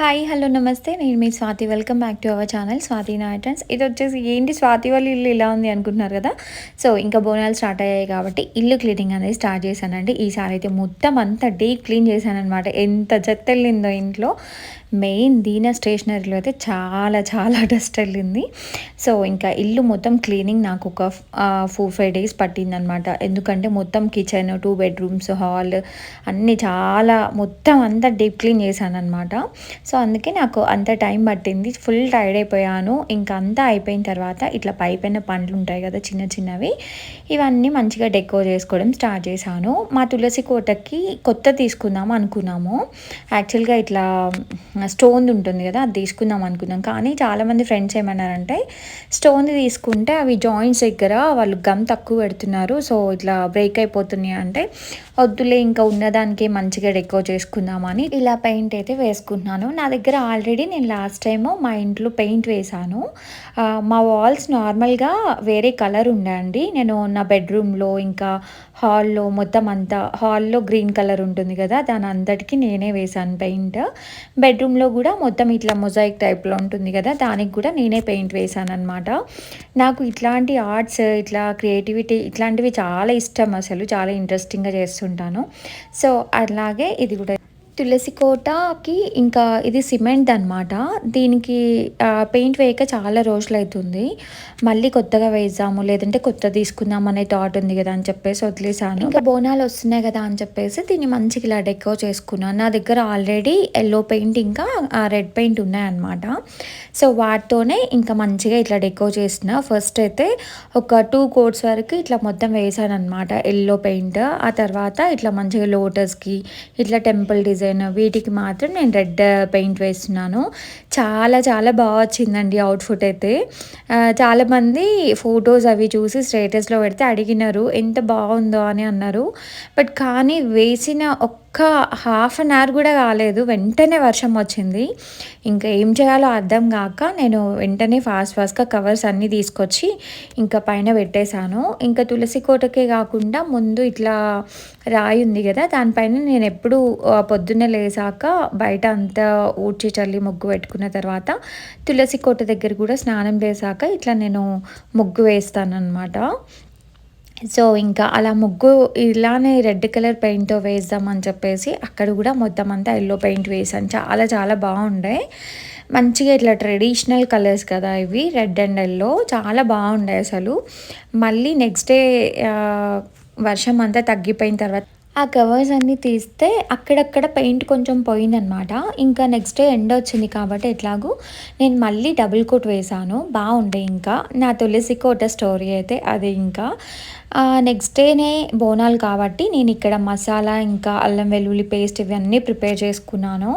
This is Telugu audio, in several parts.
హాయ్ హలో నమస్తే. నేను మీ Swathi. Welcome back to our channel Swathi నాయటన్స్ ఇది వచ్చేసి ఏంటి? స్వాతి వాళ్ళ ఇల్లు ఇలా ఉంది అనుకుంటున్నారు కదా? సో ఇంకా బోనాలు స్టార్ట్ అయ్యాయి కాబట్టి ఇల్లు క్లీనింగ్ అనేది స్టార్ట్ చేశానండి. ఈసారి అయితే మొత్తం అంతా డీప్ క్లీన్ చేశానమాట ఎంత చెత్త వెళ్ళిందో ఇంట్లో. మెయిన్ దీన స్టేషనరీలో అయితే చాలా చాలా డస్ట్ వెళ్ళింది. సో ఇంకా ఇల్లు మొత్తం క్లీనింగ్ నాకు ఒక ఫోర్ ఫైవ్ డేస్ పట్టిందనమాట. ఎందుకంటే మొత్తం కిచెన్ టూ బెడ్రూమ్స్ హాల్ అన్నీ చాలా మొత్తం అంతా డీప్ క్లీన్ చేశాను అనమాట సో అందుకే నాకు అంత టైం పట్టింది. ఫుల్ టైర్డ్ అయిపోయాను. ఇంకా అంతా అయిపోయిన తర్వాత ఇట్లా పైపైన పండ్లు ఉంటాయి కదా చిన్న చిన్నవి ఇవన్నీ మంచిగా డెకో చేసుకోవడం స్టార్ట్ చేశాను. మా తులసి కోటకి కొత్త తీసుకుందాం అనుకున్నాము. యాక్చువల్గా ఇట్లా స్టోన్ ఉంటుంది కదా అది తీసుకుందాం అనుకున్నాం. కానీ చాలామంది ఫ్రెండ్స్ ఏమన్నారంటే స్టోన్ తీసుకుంటే అవి జాయింట్స్ దగ్గర వాళ్ళు గమ్ తక్కువ పెడుతున్నారు. సో ఇట్లా బ్రేక్ అయిపోతున్నాయి అంటే వద్దులే ఇంకా ఉన్నదానికే మంచిగా డెకో చేసుకుందామని ఇలా పెయింట్ అయితే వేసుకుంటున్నాను. నా దగ్గర ఆల్రెడీ నేను లాస్ట్ టైము మా ఇంట్లో పెయింట్ వేశాను. మా వాల్స్ నార్మల్గా వేరే కలర్ ఉండండి నేను నా బెడ్రూమ్లో ఇంకా హాల్లో మొత్తం అంతా హాల్లో గ్రీన్ కలర్ ఉంటుంది కదా దాని అంతటికి నేనే వేశాను పెయింట్ బెడ్రూమ్ బెడ్రూమ్లో కూడా మొత్తం ఇట్లా మొజాయిక్ టైప్లో ఉంటుంది కదా దానికి కూడా నేనే పెయింట్ వేశాను అనమాట నాకు ఇట్లాంటి ఆర్ట్స్ ఇట్లా క్రియేటివిటీ ఇట్లాంటివి చాలా ఇష్టం అసలు చాలా ఇంట్రెస్టింగ్గా చేస్తుంటాను. సో అలాగే ఇది కూడా తులసి కోటకి ఇంకా ఇది సిమెంట్ అనమాట దీనికి పెయింట్ వేయక చాలా రోజులు అవుతుంది మళ్ళీ కొత్తగా వేద్దాము లేదంటే కొత్త తీసుకుందాం అనే థాట్ ఉంది కదా అని చెప్పేసి వదిలేసాను ఇంకా బోనాలు వస్తున్నాయి కదా అని చెప్పేసి దీన్ని మంచిగా ఇలా డెకో చేసుకున్నాను. నా దగ్గర ఆల్రెడీ ఎల్లో పెయింట్ ఇంకా రెడ్ పెయింట్ ఉన్నాయన్నమాట. సో వాటితోనే ఇంకా మంచిగా ఇట్లా డెకో చేసిన. ఫస్ట్ అయితే ఒక టూ కోట్స్ వరకు ఇట్లా మొత్తం వేసాను అనమాట ఎల్లో పెయింట్. ఆ తర్వాత ఇట్లా మంచిగా లోటస్కి ఇట్లా టెంపుల్ డిజైన్ డిజైన్ వీటికి మాత్రం నేను రెడ్ పెయింట్ వేస్తున్నాను. చాలా చాలా బాగా వచ్చిందండి అవుట్ఫుట్ అయితే. చాలామంది ఫొటోస్ అవి చూసి స్టేటస్లో పెడితే అడిగినారు ఎంత బాగుందో అని అన్నారు. బట్ కానీ వేసిన ఒక్క హాఫ్ అన్ అవర్ కూడా కాలేదు. వెంటనే వర్షం వచ్చింది. ఇంకా ఏం చేయాలో అర్థం కాక నేను వెంటనే ఫాస్ట్ ఫాస్ట్గా కవర్స్ అన్నీ తీసుకొచ్చి ఇంకా పైన పెట్టేశాను. ఇంకా తులసి కోటకే కాకుండా ముందు ఇట్లా రాయి ఉంది కదా దానిపైన నేను ఎప్పుడు పొద్దున్నే లేసాక బయట అంతా ఊడ్చి చల్లి ముగ్గు పెట్టుకున్న తర్వాత తులసి కోట దగ్గర కూడా స్నానం చేశాక ఇట్లా నేను ముగ్గు వేస్తాను అనమాట సో ఇంకా అలా ముగ్గు ఇలానే రెడ్ కలర్ పెయింట్తో వేద్దామని చెప్పేసి అక్కడ కూడా మొత్తం అంతా ఎల్లో పెయింట్ వేసాను. చాలా చాలా బాగుండే. మంచిగా ఇట్లా ట్రెడిషనల్ కలర్స్ కదా ఇవి రెడ్ అండ్ ఎల్లో. చాలా బాగుండే అసలు. మళ్ళీ నెక్స్ట్ డే వర్షం అంతా తగ్గిపోయిన తర్వాత ఆ కవర్స్ అన్నీ తీస్తే అక్కడక్కడ పెయింట్ కొంచెం పోయిందనమాట ఇంకా నెక్స్ట్ డే ఎండ వచ్చింది కాబట్టి ఎట్లాగూ నేను మళ్ళీ డబుల్ కోట్ వేసాను. బాగుండే ఇంకా. నా తులసి కోట స్టోరీ అయితే అది ఇంకా. నెక్స్ట్ డేనే బోనాలు కాబట్టి నేను ఇక్కడ మసాలా ఇంకా అల్లం వెల్లుల్లి పేస్ట్ ఇవన్నీ ప్రిపేర్ చేసుకున్నాను.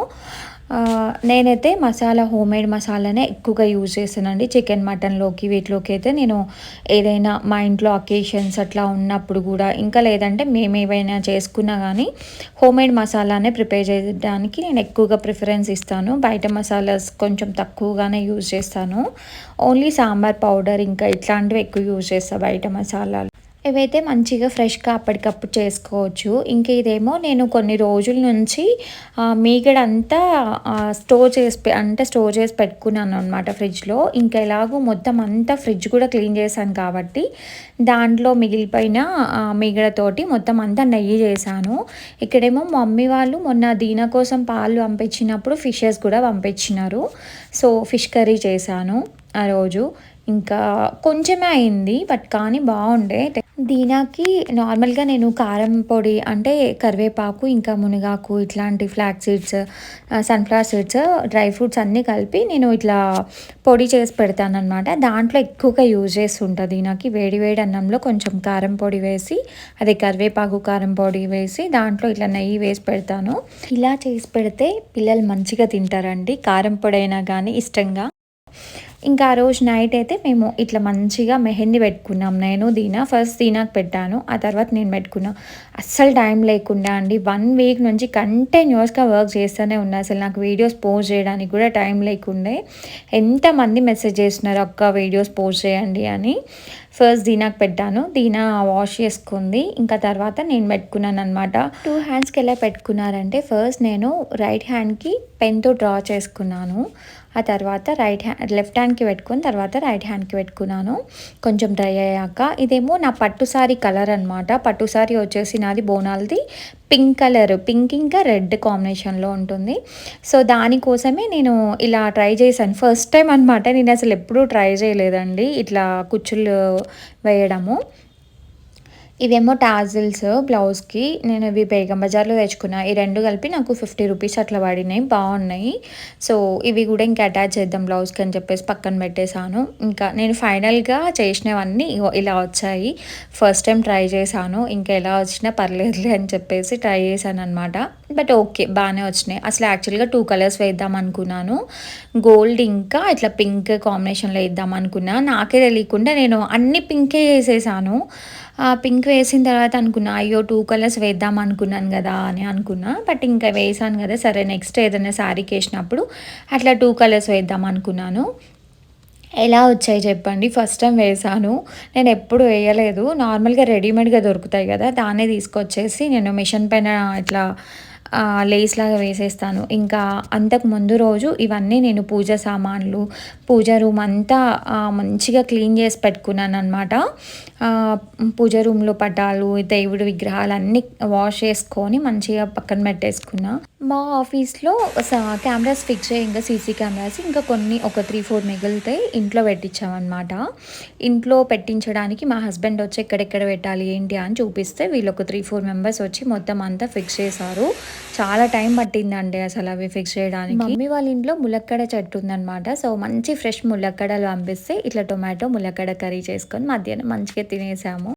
నేనైతే మసాలా హోమ్ మేడ్ మసాలానే ఎక్కువగా యూజ్ చేస్తానండి. చికెన్ మటన్లోకి వీటిలోకి అయితే నేను ఏదైనా మా ఇంట్లో అకేషన్స్ అట్లా ఉన్నప్పుడు కూడా ఇంకా లేదంటే మేము ఏవైనా చేసుకున్నా కానీ హోమ్ మేడ్ మసాలానే ప్రిపేర్ చేయడానికి నేను ఎక్కువగా ప్రిఫరెన్స్ ఇస్తాను. బయట మసాలాస్ కొంచెం తక్కువగానే యూజ్ చేస్తాను. ఓన్లీ సాంబార్ పౌడర్ ఇంకా ఇట్లాంటివి ఎక్కువ యూజ్ చేస్తాను బయట మసాలాలు. ఇవైతే మంచిగా ఫ్రెష్గా అప్పటికప్పుడు చేసుకోవచ్చు ఇంక ఇదేమో నేను కొన్ని రోజుల నుంచి మీగడంతా స్టోర్ చేసి అంటే స్టోర్ చేసి పెట్టుకున్నాను అనమాట ఫ్రిడ్జ్లో. ఇంకా ఎలాగో మొత్తం అంతా ఫ్రిడ్జ్ కూడా క్లీన్ చేశాను కాబట్టి దాంట్లో మిగిలిపోయిన మీగడతోటి మొత్తం అంతా నెయ్యి చేశాను. ఇక్కడేమో మమ్మీ వాళ్ళు మొన్న దీన కోసం పాలు పంపించినప్పుడు ఫిషెస్ కూడా పంపించినారు. సో ఫిష్ కర్రీ చేశాను ఆ రోజు. ఇంకా కొంచెమే అయింది బట్ కానీ బాగుండే. దీనాకి నార్మల్గా నేను కారం పొడి అంటే కరివేపాకు ఇంకా మునగాకు ఇట్లాంటి flax seeds sunflower seeds dry fruits అన్నీ కలిపి నేను ఇట్లా పొడి చేసి పెడతాను అనమాట దాంట్లో ఎక్కువగా యూజ్ చేస్తుంటుంది దీనాకి. వేడి వేడి అన్నంలో కొంచెం కారం పొడి వేసి అదే కరివేపాకు కారం పొడి వేసి దాంట్లో ఇట్లా నెయ్యి వేసి పెడతాను. ఇలా చేసి పెడితే పిల్లలు మంచిగా తింటారండి. కారం పొడి అయినా కానీ ఇష్టంగా. ఇంకా ఆ రోజు నైట్ అయితే మేము ఇట్లా మంచిగా మెహందీ పెట్టుకున్నాం. నేను దీనా ఫస్ట్ దీనాకు పెట్టాను. ఆ తర్వాత నేను పెట్టుకున్నా. అస్సలు టైం లేకుండా అండి. వన్ వీక్ నుంచి కంటిన్యూస్గా వర్క్ చేస్తూనే ఉన్నా. అసలు నాకు వీడియోస్ పోస్ట్ చేయడానికి కూడా టైం లేకుండే. ఎంతమంది మెసేజ్ చేస్తున్నారు ఒక్క వీడియోస్ పోస్ట్ చేయండి అని. ఫస్ట్ దీనాకు పెట్టాను. దీనా వాష్ చేసుకుంది. ఇంకా తర్వాత నేను పెట్టుకున్నాను అనమాట టూ హ్యాండ్స్కి ఎలా పెట్టుకున్నారంటే ఫస్ట్ నేను రైట్ హ్యాండ్కి పెన్తో డ్రా చేసుకున్నాను. ఆ తర్వాత రైట్ హ్యాండ్ లెఫ్ట్ హ్యాండ్కి పెట్టుకుని తర్వాత రైట్ హ్యాండ్కి పెట్టుకున్నాను. కొంచెం డ్రై అయ్యాక ఇదేమో నా పట్టు సారీ కలర్ అనమాట పట్టు సారీ వచ్చేసి నాది బోనాల్ది. పింక్ కలర్ పింక్ ఇంకా రెడ్ కాంబినేషన్లో ఉంటుంది. సో దానికోసమే నేను ఇలా ట్రై చేశాను. ఫస్ట్ టైం అనమాట నేను అసలు ఎప్పుడూ ట్రై చేయలేదండి ఇట్లా కుచ్చులు వేయడము. ఇవేమో టాజిల్స్ బ్లౌజ్కి నేను ఇవి బేగం బజార్లో తెచ్చుకున్నా. ఈ రెండు కలిపి నాకు ఫిఫ్టీ రూపీస్ అట్లా పడినాయి బాగున్నాయి. సో ఇవి కూడా ఇంకా అటాచ్ చేద్దాం బ్లౌజ్కి అని చెప్పేసి పక్కన పెట్టేశాను. ఇంకా నేను ఫైనల్గా చేసినవన్నీ ఇలా వచ్చాయి. ఫస్ట్ టైం ట్రై చేశాను. ఇంకా ఎలా వచ్చినా పర్లేదులే అని చెప్పేసి ట్రై చేశాను అనమాట బట్ ఓకే బాగానే వచ్చినాయి. అసలు యాక్చువల్గా టూ కలర్స్ వేద్దాం అనుకున్నాను. గోల్డ్ ఇంకా ఇట్లా పింక్ కాంబినేషన్లో వేద్దాం అనుకున్నా. నాకే తెలియకుండా నేను అన్ని పింకే వేసేసాను. పింక్ వేసిన తర్వాత అనుకున్నా అయ్యో టూ కలర్స్ వేద్దాం అనుకున్నాను కదా అని అనుకున్నా. బట్ ఇంకా వేసాను కదా సరే నెక్స్ట్ ఏదైనా శారీకి వేసినప్పుడు అట్లా టూ కలర్స్ వేద్దాం అనుకున్నాను. ఎలా వచ్చాయి చెప్పండి? ఫస్ట్ టైం వేసాను. నేను ఎప్పుడు వేయలేదు. నార్మల్గా రెడీమేడ్గా దొరుకుతాయి కదా దాన్నే తీసుకొచ్చేసి నేను మిషన్ పైన ఇట్లా లేస్ లాగా వేసేస్తాను. ఇంకా అంతకు ముందు రోజు ఇవన్నీ నేను పూజ సామాన్లు పూజ రూమ్ అంతా మంచిగా క్లీన్ చేసి పెట్టుకున్నాను అనమాట పూజ రూమ్లో పటాలు దేవుడి విగ్రహాలు అన్నీ వాష్ చేసుకొని మంచిగా పక్కన పెట్టేసుకున్నా. మా ఆఫీస్లో కెమెరాస్ ఫిక్స్ అయ్యి ఇంకా సీసీ కెమెరాస్ ఇంకా కొన్ని ఒక త్రీ ఫోర్ మిగిలితే ఇంట్లో పెట్టించామన్నమాట. ఇంట్లో పెట్టించడానికి మా హస్బెండ్ వచ్చి ఎక్కడెక్కడ పెట్టాలి ఏంటి అని చూపిస్తే వీళ్ళు ఒక త్రీ ఫోర్ మెంబర్స్ వచ్చి మొత్తం అంతా ఫిక్స్ చేశారు. చాలా టైం పట్టిందండి అసలు అవి ఫిక్స్ చేయడానికి. మమ్మీ వాళ్ళ ఇంట్లో ములక్కడ చెట్టు ఉందన్నమాట. సో మంచి ఫ్రెష్ ములక్కడలు పంపిస్తే ఇట్లా టొమాటో ములక్కడ కర్రీ చేసుకొని మధ్యాహ్నం మంచిగా తినేసాము.